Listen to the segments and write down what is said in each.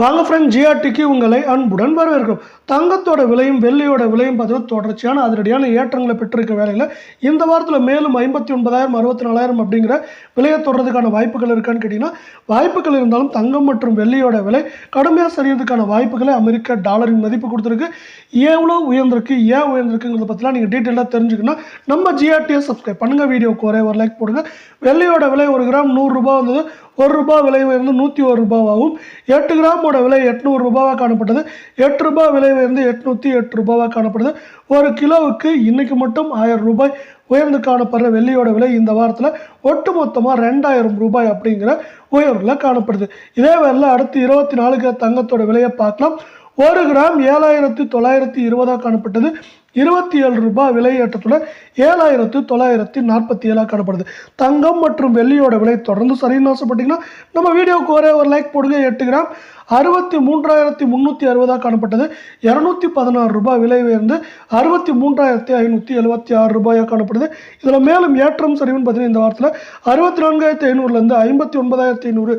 வாங்க ஃப்ரெண்ட் ஜிஆர்டிக்கு உங்களை அன்புடன் வரவேற்கிறோம். தங்கத்தோட விலையும் வெள்ளியோட விலையும் பார்த்தீங்கன்னா தொடர்ச்சியான அதிரடியான ஏற்றங்களை பெற்றிருக்க வேலையில். இந்த வாரத்தில் மேலும் ஐம்பத்தி ஒன்பதாயிரம் அறுபத்தி நாலாயிரம் அப்படிங்கிற விலையை தொடர்றதுக்கான வாய்ப்புகள் இருக்கான்னு கேட்டிங்கன்னா வாய்ப்புகள் இருந்தாலும் தங்கம் மற்றும் வெள்ளியோட விலை கடுமையாக சரியறதுக்கான வாய்ப்புகளை அமெரிக்க டாலரின் மதிப்பு கொடுத்துருக்கு. எவ்வளோ உயர்ந்திருக்கு ஏன் உயர்ந்திருக்குங்கிறத பற்றிலாம் நீங்கள் டீட்டெயிலாக தெரிஞ்சுக்கணும். நம்ம ஜிஆர்டியை சப்ஸ்கிரைப் பண்ணுங்கள் வீடியோக்கு ஒரே ஒரு லைக் போடுங்க. வெள்ளியோட விலை ஒரு கிராம் நூறுரூபா வந்தது. ஒரு ரூபாய் விலை உயர்ந்து நூற்றி ஒரு ரூபாவாகவும் எட்டு கிராமோட விலை எட்நூறு ரூபாவாக காணப்பட்டது. எட்டு ரூபாய் விலை உயர்ந்து எட்நூற்றி எட்டு ரூபாவாக காணப்படுது. ஒரு கிலோவுக்கு இன்றைக்கி மட்டும் ஆயிரம் ரூபாய் உயர்ந்து காணப்படுற வெள்ளியோட விலை இந்த வாரத்தில் ஒட்டு மொத்தமாக ரெண்டாயிரம் ரூபாய் அப்படிங்கிற உயர்வில் காணப்படுது. இதே வேலையில் அடுத்து இருபத்தி நாலுக்கு தங்கத்தோட விலையை பார்க்கலாம். ஒரு கிராம் ஏழாயிரத்தி தொள்ளாயிரத்தி இருபதாக காணப்பட்டது. இருபத்தி ஏழு ரூபாய் விலை ஏற்றத்துடன் ஏழாயிரத்து தொள்ளாயிரத்தி நாற்பத்தி ஏழாக காணப்படுது. தங்கம் மற்றும் வெள்ளியோட விலை தொடர்ந்து சரின்னு ஆசைப்பட்டீங்கன்னா நம்ம வீடியோவுக்கு ஒரே ஒரு லைக் போடுங்க. எட்டு கிராம் அறுபத்தி மூன்றாயிரத்தி முந்நூற்றி அறுபதாக காணப்பட்டது. இரநூத்தி பதினாறு ரூபாய் விலை உயர்ந்து அறுபத்தி மூன்றாயிரத்தி ஐநூற்றி எழுபத்தி ஆறு ரூபாயாக காணப்படுது. இதில் மேலும் ஏற்றம் சரிவுன்னு பார்த்தீங்கன்னா இந்த வாரத்தில் அறுபத்தி நான்காயிரத்தி ஐநூறுலேருந்து ஐம்பத்தி ஒன்பதாயிரத்தி ஐநூறு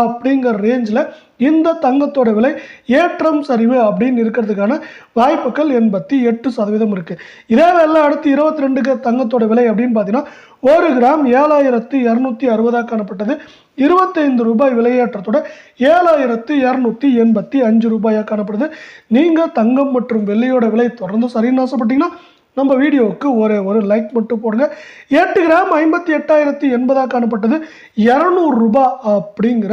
அப்படிங்கிற ரேஞ்சில் இந்த தங்கத்தோட விலை ஏற்றம் சரிவு அப்படின்னு இருக்கிறதுக்கான வாய்ப்புகள் எண்பத்தி எட்டு சதவீதம் இருக்குது இதே வேலை அடுத்து இருபத்தி ரெண்டுக்கு தங்கத்தோட விலை அப்படின்னு பார்த்தீங்கன்னா ஒரு கிராம் ஏழாயிரத்து இரநூத்தி அறுபதாக காணப்பட்டது. இருபத்தைந்து ரூபாய் விலையேற்றத்தோட ஏழாயிரத்து இரநூத்தி எண்பத்தி அஞ்சு ரூபாயாக காணப்படுது. நீங்கள் தங்கம் மற்றும் வெள்ளியோட விலை தொடர்ந்து சரின்னு ஆசைப்பட்டீங்கன்னா நம்ம வீடியோவுக்கு ஒரே ஒரு லைக் மட்டும் போடுங்க. எட்டு கிராம் ஐம்பத்தி எட்டாயிரத்தி எண்பதாக காணப்பட்டது. இரநூறு ரூபாய் அப்படிங்கிற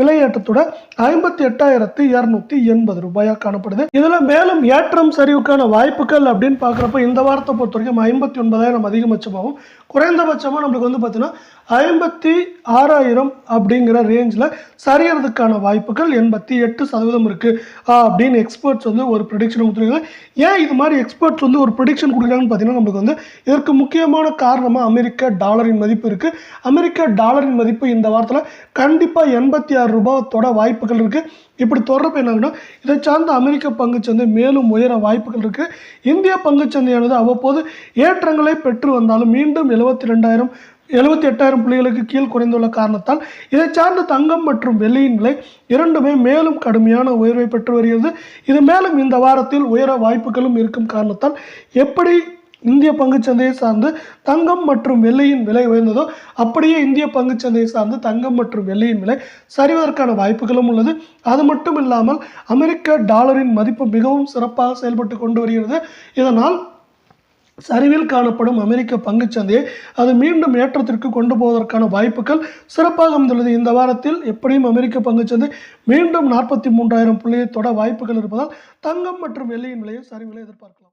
விலையேற்றத்தோட ஐம்பத்தி எட்டாயிரத்தி இரநூத்தி எண்பது ரூபாயாக காணப்படுது. இதில் மேலும் ஏற்றம் சரிவுக்கான வாய்ப்புகள் அப்படின்னு பார்க்குறப்ப இந்த வாரத்தை பொறுத்த வரைக்கும் ஐம்பத்தி ஒன்பதாயிரம் அதிகபட்சமாகவும் குறைந்தபட்சமாக நம்மளுக்கு வந்து பார்த்தீங்கன்னா ஐம்பத்தி ஆறாயிரம் அப்படிங்கிற ரேஞ்சில் சரியறதுக்கான வாய்ப்புகள் எண்பத்தி எட்டு சதவீதம் இருக்குது அப்படின்னு எக்ஸ்பர்ட்ஸ் வந்து ஒரு ப்ரிடிக்ஷன் கொடுத்துருக்காங்க. ஏன் இது மாதிரி எக்ஸ்பர்ட்ஸ் வந்து ஒரு ப்ரிடிக்ஷன் கொடுக்குறாங்கன்னு பார்த்தீங்கன்னா நம்மளுக்கு வந்து இதற்கு முக்கியமான காரணமாக அமெரிக்க டாலரின் மதிப்பு இருக்குது அமெரிக்க டாலரின் மதிப்பு இந்த வாரத்தில் கண்டிப்பாக எண்பத்தி ஆறு ரூபாத்தோட வாய்ப்புகள் இருக்குது இப்படி தொடர்பு என்னாகுன்னா இதை சார்ந்த அமெரிக்க பங்குச்சந்தை மேலும் உயர வாய்ப்புகள் இருக்குது இந்திய பங்குச்சந்தையானது அவ்வப்போது ஏற்றங்களை பெற்று வந்தாலும் மீண்டும் எழுபத்தி ரெண்டாயிரம் எழுபத்தி எட்டாயிரம் புள்ளிகளுக்கு கீழ் குறைந்துள்ள காரணத்தால் இதை சார்ந்த தங்கம் மற்றும் வெள்ளியின் விலை இரண்டுமே மேலும் கடுமையான உயர்வை பெற்று வருகிறது. இது மேலும் இந்த வாரத்தில் உயர வாய்ப்புகளும் இருக்கும் காரணத்தால் எப்படி இந்திய பங்குச்சந்தையை சார்ந்து தங்கம் மற்றும் வெள்ளியின் விலை உயர்ந்ததோ அப்படியே இந்திய பங்குச்சந்தையை சார்ந்து தங்கம் மற்றும் வெள்ளியின் விலை சரிவதற்கான வாய்ப்புகளும் உள்ளது. அது மட்டும் இல்லாமல் அமெரிக்க டாலரின் மதிப்பு மிகவும் சிறப்பாக செயல்பட்டு கொண்டு வருகிறது. இதனால் சரிவில் காணப்படும் அமெரிக்க பங்குச்சந்தையை அது மீண்டும் ஏற்றத்திற்கு கொண்டு போவதற்கான வாய்ப்புகள் சிறப்பாக அமைந்துள்ளது. இந்த வாரத்தில் எப்படியும் அமெரிக்க பங்குச்சந்தை மீண்டும் நாற்பத்தி மூன்றாயிரம் புள்ளியை தொட வாய்ப்புகள் இருப்பதால் தங்கம் மற்றும் வெள்ளியின் விலையை சரிவிலை எதிர்பார்க்கலாம்.